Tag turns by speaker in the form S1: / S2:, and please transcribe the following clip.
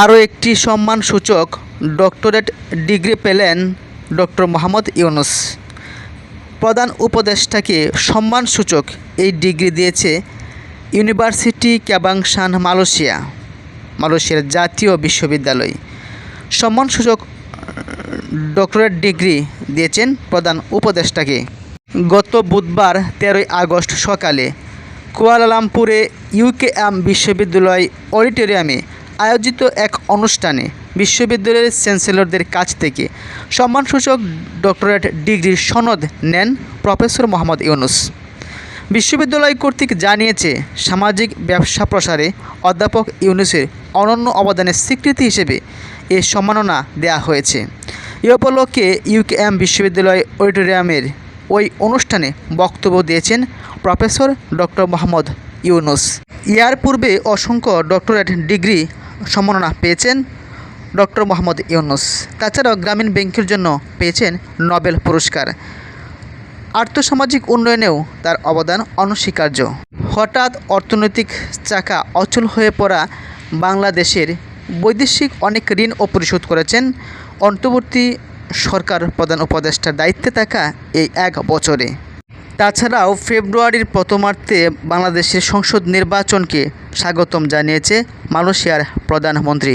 S1: আরও একটি সম্মানসূচক ডক্টরেট ডিগ্রি পেলেন ডক্টর মোহাম্মদ ইউনুস। প্রধান উপদেষ্টাকে সম্মানসূচক এই ডিগ্রি দিয়েছে ইউনিভার্সিটি ক্যাবাংশান মালয়েশিয়া, মালয়েশিয়ার জাতীয় বিশ্ববিদ্যালয়। সম্মানসূচক ডক্টরেট ডিগ্রি দিয়েছেন প্রধান উপদেষ্টাকে। গত বুধবার তেরোই আগস্ট সকালে কুয়ালালামপুরে ইউকেএম বিশ্ববিদ্যালয় অডিটোরিয়ামে আয়োজিত এক অনুষ্ঠানে বিশ্ববিদ্যালয়ের চ্যান্সেলরদের কাছ থেকে সম্মানসূচক ডক্টরেট ডিগ্রির সনদ নেন প্রফেসর মোহাম্মদ ইউনুস। বিশ্ববিদ্যালয় কর্তৃক জানিয়েছে, সামাজিক ব্যবসা প্রসারে অধ্যাপক ইউনুসের অনন্য অবদানের স্বীকৃতি হিসেবে এ সম্মাননা দেওয়া হয়েছে। এ উপলক্ষে ইউকেএম বিশ্ববিদ্যালয় অডিটোরিয়ামের ওই অনুষ্ঠানে বক্তব্য দিয়েছেন প্রফেসর ডক্টর মোহাম্মদ ইউনুস। ইয়ার পূর্বে অসংখ্য ডক্টরেট ডিগ্রি সম্মাননা পেয়েছেন ডক্টর মোহাম্মদ ইউনুস। তাছাড়াও গ্রামীণ ব্যাংকের জন্য পেয়েছেন নোবেল পুরস্কার। আর্থসামাজিক উন্নয়নেও তার অবদান অনস্বীকার্য। হঠাৎ অর্থনৈতিক চাকা অচল হয়ে পড়া বাংলাদেশের বৈদেশিক অনেক ঋণও পরিশোধ করেছেন অন্তর্বর্তী সরকার প্রধান উপদেষ্টার দায়িত্বে থাকা এই এক বছরে। তাছাড়াও ফেব্রুয়ারির প্রথমার্থে বাংলাদেশের সংসদ নির্বাচনকে স্বাগতম জানিয়েছে মালয়েশিয়ার প্রধানমন্ত্রী।